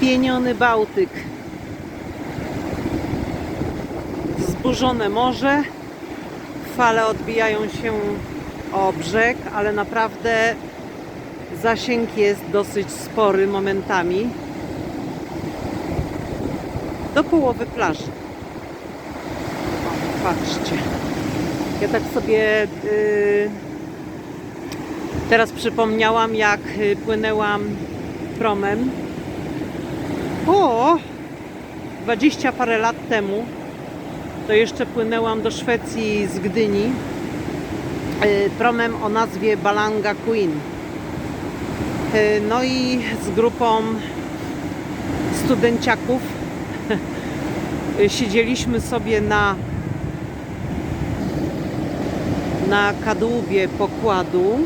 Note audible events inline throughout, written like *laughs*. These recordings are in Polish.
Spieniony Bałtyk. Zburzone morze. Fale odbijają się o brzeg, ale naprawdę zasięg jest dosyć spory momentami. Do połowy plaży. Patrzcie. Ja tak sobie y, teraz przypomniałam, jak y, płynęłam promem. O! 20 parę lat temu to jeszcze płynęłam do Szwecji z Gdyni y, promem o nazwie Balanga Queen. Y, No i z grupą studenciaków *laughs* siedzieliśmy sobie na na kadłubie pokładu,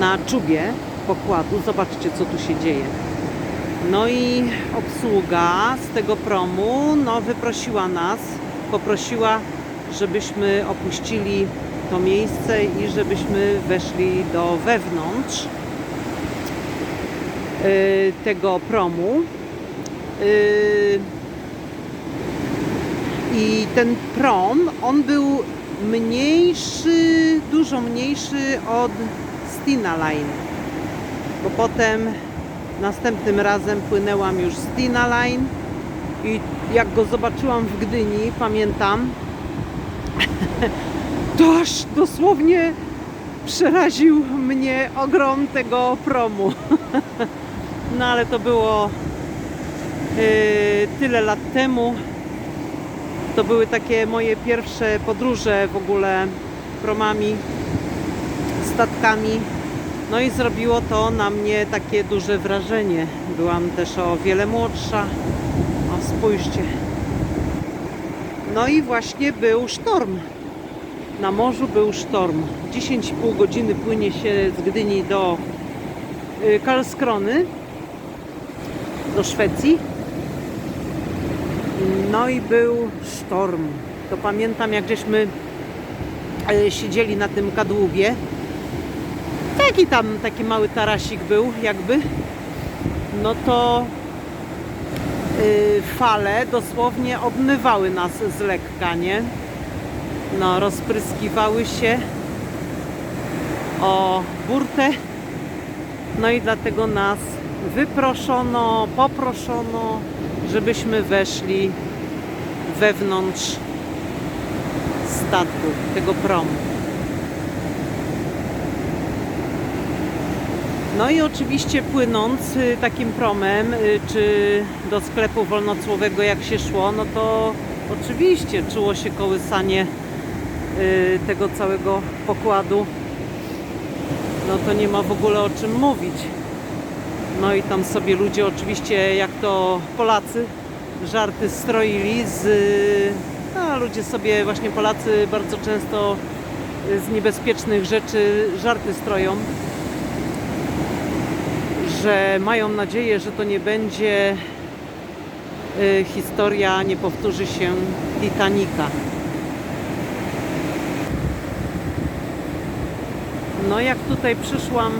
na czubie pokładu. Zobaczcie, co tu się dzieje. No i obsługa z tego promu no, wyprosiła nas, poprosiła, żebyśmy opuścili to miejsce i żebyśmy weszli do wewnątrz y, tego promu. Y, I ten prom, on był mniejszy, dużo mniejszy od Stina Line. Bo potem następnym razem płynęłam już Stina Line i jak go zobaczyłam w Gdyni, pamiętam, *laughs* to aż dosłownie przeraził mnie ogrom tego promu. *laughs* No ale to było yy, tyle lat temu. To były takie moje pierwsze podróże w ogóle promami, statkami. No i zrobiło to na mnie takie duże wrażenie. Byłam też o wiele młodsza. O, spójrzcie. No i właśnie był sztorm. Na morzu był sztorm. 10,5 godziny płynie się z Gdyni do y, Karlskrony, do Szwecji. No i był sztorm. To pamiętam, jak żeśmy e, siedzieli na tym kadłubie. Taki tam, taki mały tarasik był, jakby. No to y, fale dosłownie obmywały nas z lekka, nie? No, rozpryskiwały się o burtę. No i dlatego nas wyproszono, poproszono, żebyśmy weszli wewnątrz statku, tego promu. No i oczywiście płynąc y, takim promem, y, czy do sklepu wolnocłowego jak się szło, no to oczywiście czuło się kołysanie y, tego całego pokładu. No to nie ma w ogóle o czym mówić. No i tam sobie ludzie oczywiście, jak to Polacy, żarty stroili z... A ludzie sobie, właśnie Polacy bardzo często z niebezpiecznych rzeczy żarty stroją. Że mają nadzieję, że to nie będzie y, historia, nie powtórzy się Titanica. No jak tutaj przyszłam